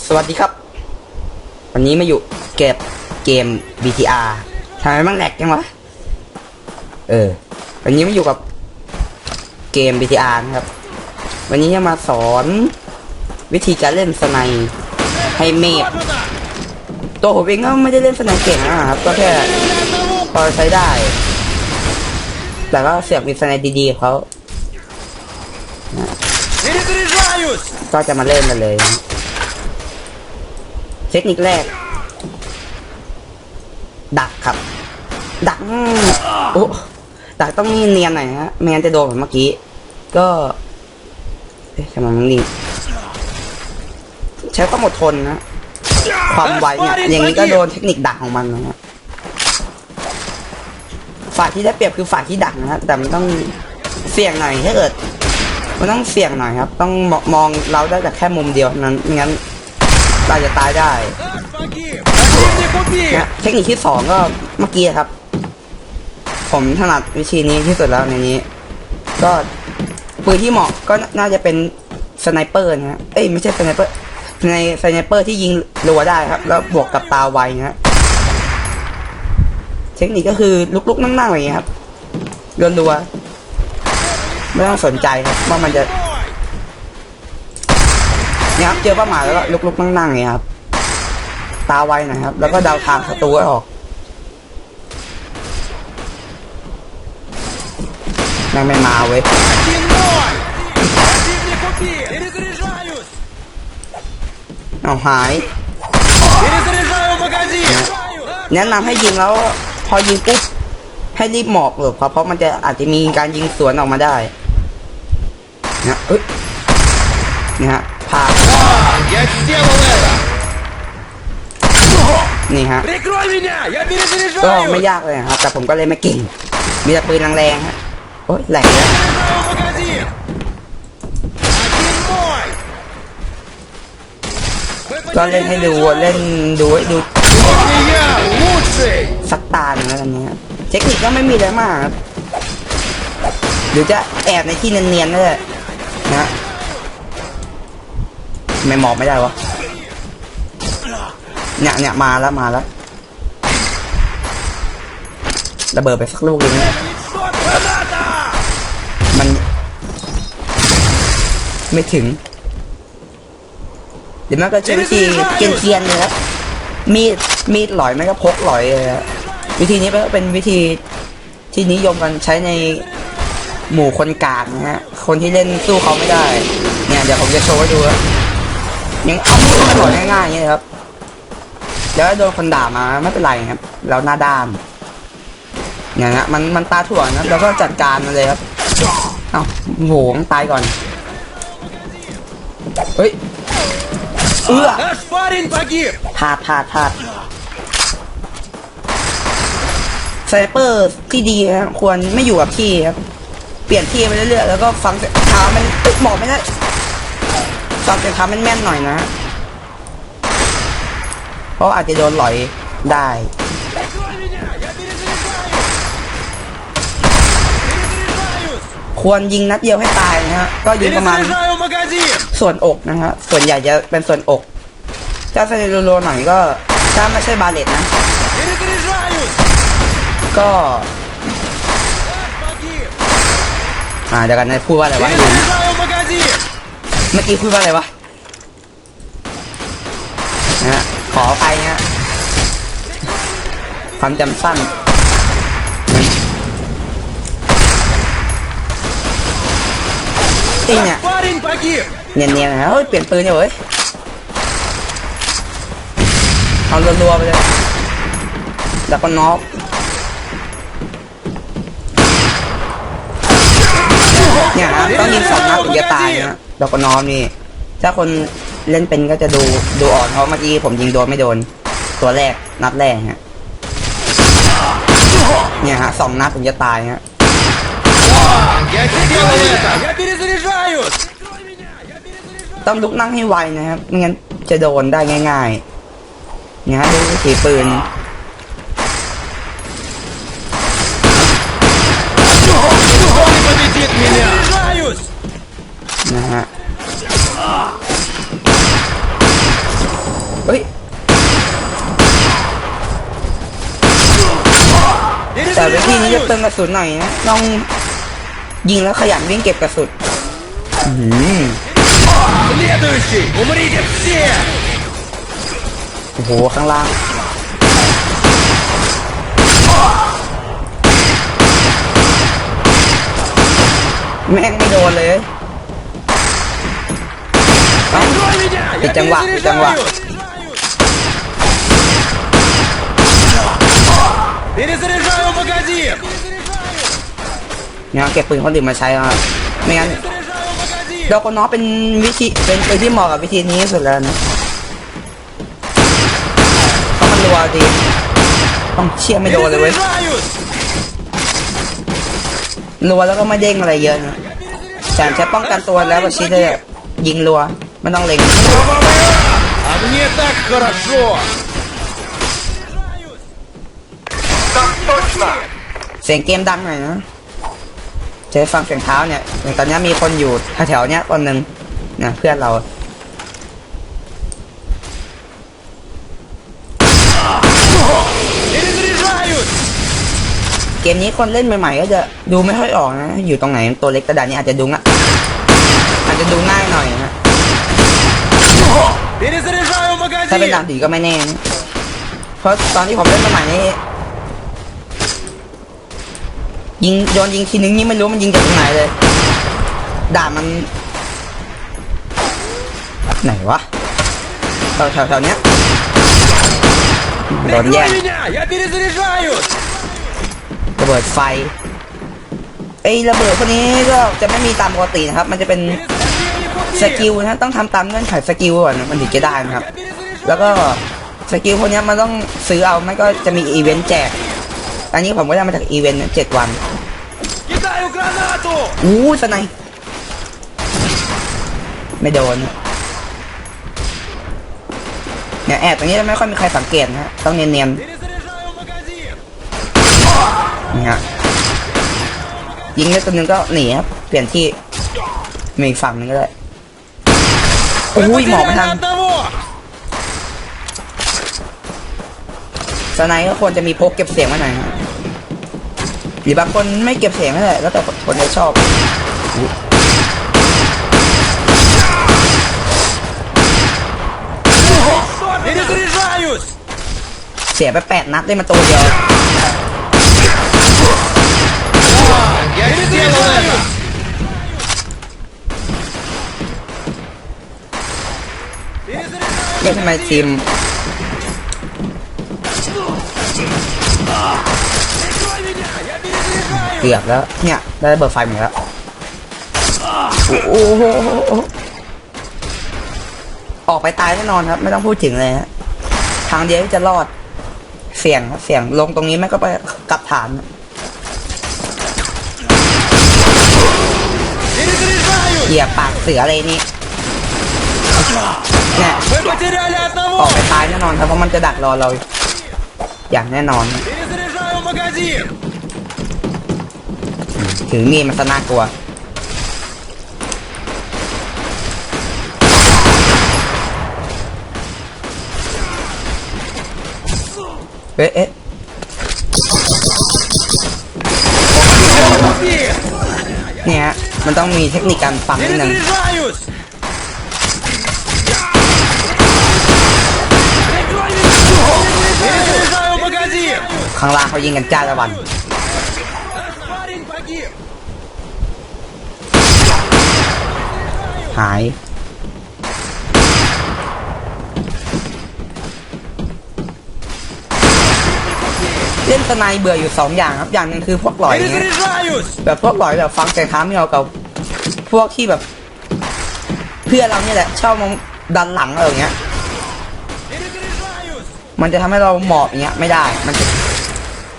สวัสดีครับ วันนี้มาอยู่เก็บเกม BTR ทำไมมั่งแหลกจังวะ เออ วันนี้มาอยู่กับเกม BTR ครับ วันนี้จะมาสอนวิธีการเล่นสนไนให้เมฆตัวผมเองก็ไม่ได้เล่นสนไนเก่งนะครับ ก็แค่พอใช้ได้ แต่ก็เสียบมีสนไนดีๆเขาก็จะมาเล่นกันเลย เทคนิคแรก ดักครับ ดักอืมโอ้ดักต้องเนียนหน่อยนะฮะไม่งั้นจะโดนเหมือนเมื่อกี้ ก็เอ๊ะทำไมมันนิ่งใช้ความอดทนนะ ความไวเนี่ยอย่างนี้ก็โดนเทคนิคดักของมันนะฮะฝ่ายที่ได้เปรียบคือฝ่ายที่ดักนะฮะแต่มันต้องเสี่ยงหน่อยถ้าเกิดมันต้องเสี่ยงหน่อยครับ ต้องมองมองเราได้แต่แค่มุมเดียวเท่านั้นไม่งั้น ตายจะตายได้นะเทคนิคที่สองก็เมื่อกี้ครับ ผมถนัดวิธีนี้ที่สุดแล้วในนี้ ก็ปืนที่เหมาะก็น่าจะเป็นสไนเปอร์นะฮะเอ้ยไม่ใช่สไนเปอร์ในสไนเปอร์ที่ยิงรัวได้ครับ แล้วบวกกับตาไวนะฮะเทคนิคก็คือลุกๆนั่งๆอย่างเงี้ยครับรัวๆไม่ต้องสนใจครับว่ามันจะ เครับเจอป้าหมาแล้วกลุกๆนั่งๆเนี่ยครับ ตาไวหน่อยครับ แล้วก็เดาทางศัตรูให้ออกแม่งไม่มาเว้เอาหายแนะนำให้ยิงแล้ว พอยิงปุ๊บให้รีบหมอบเลยครับเพราะมันจะอาจจะมีการยิงสวนออกมาได้นะเฮ้ยนะฮะ พา Я сделал это! นี่ฮะ Прикрой меня! Я ก็ไม่ перезаряжаюсь! ยากเลยนะครับ แต่ผมก็เลยไม่เก่ง มีแต่ปืนแรงๆฮะโอ้ยแหลกแล้ว Перезаряжаю магазин! Один мой! ก็เล่นให้ดูเล่นดูให้ดู Сегодня я лучший! สักตาหนึ่งแล้วกันเนี้ยเทคนิคก็ไม่มีอะไรมากครับหรือจะแอบในที่เนียนๆก็ได้นะ ไม่หมอบไม่ได้วะเนี่ยเนี่ยมาแล้วมาแล้วระเบิดไปสักลูกหนึ่งมัน ไม่ถึง เดี๋ยวแม่ก็ใช้วิธีเกียนเกียนเลยครับมีดมีดหลอยไม่ก็พกหลอยเลยครับวิธีนี้ก็เป็นวิธีที่นิยมกันใช้ในหมู่คนกากนะฮะ คนที่เล่นสู้เขาไม่ได้ เนี่ยเดี๋ยวผมจะโชว์ให้ดูครับ ยังเอาไม่หระโดง่ายๆอย่างนี้ครับแล้วโดนคนด่ามาไม่เป็นไรครับ เราหน้าด้านอย่างเงี้ยมันมันตาถ่วนะเราก็จัดการมันเลยครับเอาโหงตายก่อนเฮ้ยเอื้อพลาดพาดพาดสไนเปอร์ที่ดีครับควรไม่อยู่กับที่ครับ เปลี่ยนที่ไปเรื่อยๆแล้วก็ฟังเสียงท้ามันหมอบไม่ได้ จอดเก็บคำแม่นๆหน่อยนะ เพราะอาจจะโดนหลอยได้ ควรยิงนัดเดียวให้ตายนะฮะ ก็ยิงประมาณส่วนอกนะฮะ ส่วนใหญ่จะเป็นส่วนอก ถ้าสเตโรโลหน่อยก็ ถ้าไม่ใช่บาเลตนะ ก็อ่าเดี๋ยวกันนะพูดว่าอะไรวะ เมื่อกี้พูดว่าอะไรวะนะขอไปฮะความจำสั้นจริงอะเนียนๆนะเฮ้ยเปลี่ยนปืนเนี่ยเว้ยเอารัวๆไปเลยดักก็น็อก เนี่ยนะต้องยิงสองนัดถึงจะตายนะแล้วก็น็อกนี่ ถ้าคนเล่นเป็นก็จะดูดูอ่อนเพราะเมื่อกี้ผมยิงโดนไม่โดน ตัวแรก นัดแรกฮะ เนี่ยฮะสองนัดถึงจะตายฮะ Я сделал это! Я перезаряжаюсь! Прикрой меня! Я перезаряжаюсь! ต้องลุกนั่งให้ไวนะครับไม่งั้นจะโดนได้ง่ายๆเนี่ยฮะดูวิธีปืน Он победит меня! นะฮะเฮ้ยแต่วิธีนี้จะเติมกระสุนหน่อยนะต้องยิงแล้วขยันวิ่งเก็บกระสุนอืมโอ้โหข้างล่างแม่งไม่โดนเลย ปจังหวะจังหวะเนี่ยเก็บปืนคนอื่นมาใช้อะไม่งั้นดอกน้อเป็นวิธีเป็นปืนที่เหมาะกับวิธีนี้สุดแล้วนะต้องมันรัวดีต้องเชี่ยไม่โดนเลยเว้ยรัวแล้วก็ไม่เด้งอะไรเยอะนะแต่ใช้ป้องกันตัวแล้วแบบชี้เลยยิงรัว ไม่ต้องเล็ง А мне так хорошо! เสียงเกมดังหน่อยนะจะได้ฟังเสียงเท้าเนี่ยอย่างตอนนี้มีคนอยู่แถวๆเนี้ยคนหนึ่งนะเพื่อนเรา Перезаряжаюсь! เกมนี้คนเล่นใหม่ๆก็จะดูไม่ค่อยออกนะ อยู่ตรงไหนตัวเล็กกระดานนี้อาจจะดูง่ะอาจจะดูง่ายหน่อยนะ Перезаряжаю ถ้าเป็นดาบผีก็ไม่แน่เพราะตอนที่ผมเล่นสมัยนี้ ยิงโยนยิงทีนึงนี่ไม่รู้มันยิงจากตรงไหนเลย ดาบมัน ไหนวะแถวแถวแถวเนี้ยโดนแย่งระเบิดไฟไอ้ระเบิดคนนี้ก็จะไม่มีตามปกตินะครับ มันจะเป็น สกิลนะต้องทำตามเงื่อนไขสกิลก่อนมันถึงจะได้ครับ แล้วก็สกิลพวกนี้มันต้องซื้อเอาไม่ก็จะมีอีเวนต์แจก อันนี้ผมก็ได้มาจากอีเวนต์เจ็ดวันอู้สไนไม่โดนเนี่ยแอบตรงนี้ไม่ค่อยมีใครสังเกตนะต้องเนียนๆนี่ฮะยิงได้ตัวนึงก็หนีครับเปลี่ยนที่มีฝั่งนึงก็ได้ อุ้ยหมอบไม่ทันสไนก็ควรจะมีพกเก็บเสียงไว้หน่อยฮะหรือบางคนไม่เก็บเสียงก็ได้หลแล้วแต่คนจะชอบเสียไปแปดนัดได้มาตัวเดียว เฮ้ยทำไมทีมเกือบแล้ว เนี่ย ได้เบอร์ไฟเหมือนแล้วโอ้โหออกไปตายแน่นอนครับ ไม่ต้องพูดถึงเลยฮะทางเดียวที่จะรอด เสี่ยงเสี่ยงลงตรงนี้แม่ก็ไปกลับฐานเหยียบปากเสืออะไรนี่ เนี่ยออกไปตายแน่นอนครับเพราะมันจะดักรอเรา อย่างแน่นอน ถือมีมันจะน่ากลัวเเอ๊ะเนี่ยมันต้องมีเทคนิคการปั๊มนิดนึง ข้างล่างเขายิงกันจ้าละวันหายเล่นสนายเบื่ออยู่สองอย่างครับอย่างนึงคือพวกหล่อยแบบพวกหล่อยแบบฟังแต่ท้าไม่เรากับพวกที่แบบ เพื่อเราเนี่ยแหละชอบมองดันหลังอะไรอย่างเงี้ย มันจะทำให้เราหมอบอย่างเงี้ยไม่ได้มันจะ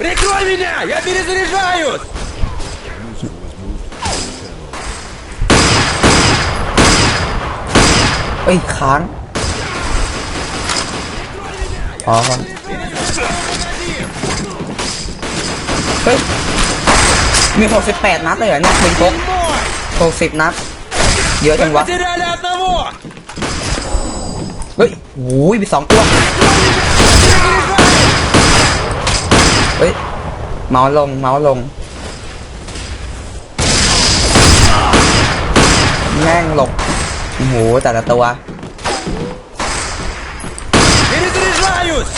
Прикрой меня! Я перезаряжаюсь! เอ้ยค้าง อ๋อเฮ้ย มีหกสิบแปดนัดเลยเหรอเนี่ยเป็นพก Мой! หกสิบนัด เยอะจั Вы งวะ потеряли одного! ฮ้ยโอ้ยมีสองตัว เฮ้ย เมาส์ลง เมาส์ลง แม่งหลบ โอ้โห แต่ละตัว Перезаряжаюсь!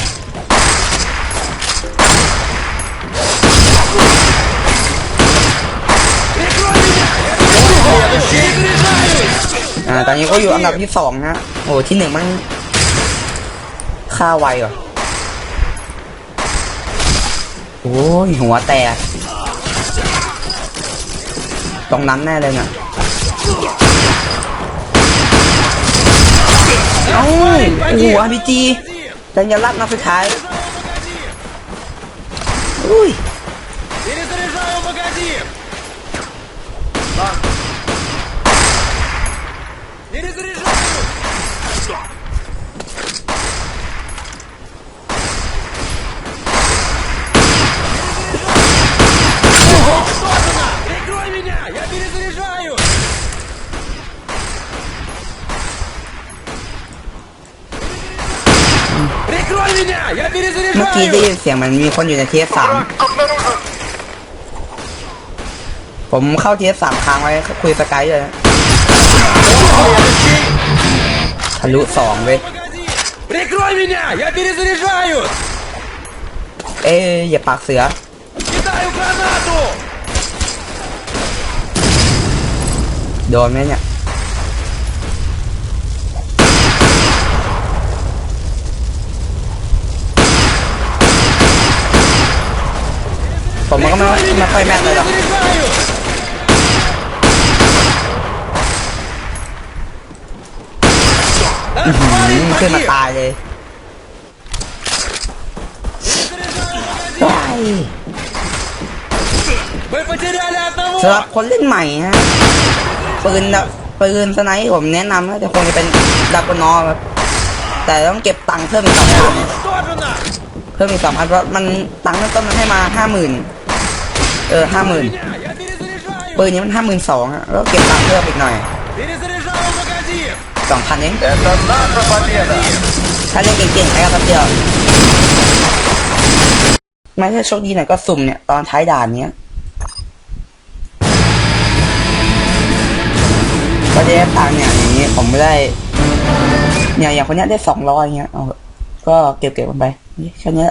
Прикрой меня! Я Перезаряжаюсь! อ่า ตอนนี้ก็อยู่อันดับที่สองนะ โอ้โหที่หนึ่งมันฆ่าไวว่ะ โอ้ย หัวแตก ตรงนั้นแน่เลยเนี่ยเอ้าโอ้โหอาร์พีจีจันยรัตน์นัดสุดท้าย อุ้ย Перезаряжаю магазин! Перезаряжаю! เมื่อกี้ได้ перезаряжаю! ยินเสียงมันมีคนอยู่ในเทียสาม ผมเข้าเทียสามค้างไว้คุยสกายเลยนะทะลุสองเว้ย Магазин! Прикрой меня! Я перезаряжаю! เอ๊ะอย่าปากเสือ Кидаю гранату! โดนไหมเนี่ย ผมมันก็ไม่ไม่ค่อยแม่นเลยหรอกขึ้นมาตายเลยว้ายสำหรับคนเล่นใหม่ฮะปืนปืนสไนป์ผมแนะนำว่าจะคงจะเป็นดับกนอครับแต่ต้องเก็บตังค์เพิ่มอีกสองพันเพิ่มอีกสองพันเพราะมันตังค์ต้นมันให้มาห้าหมื่น เออห้าหมื่นปืนนี้มันห้าหมื่นสองอะก็เก็บตังค์เพิ่มอีกหน่อยสองพันเองถ้าเล่นเก่งๆไอ้ครัเดียวไม่ใช่โชคดีหน่อยก็สุ่มเนี่ย ตอนท้ายด่านเนี้ยก็ได้ตังค์เนี่ยอย่างนี้ผมไม่ได้ เนี่ยอย่างคนนี้ได้สองร้อยเงี้ยเอาก็เก็บเก็บมันไปแค่นี้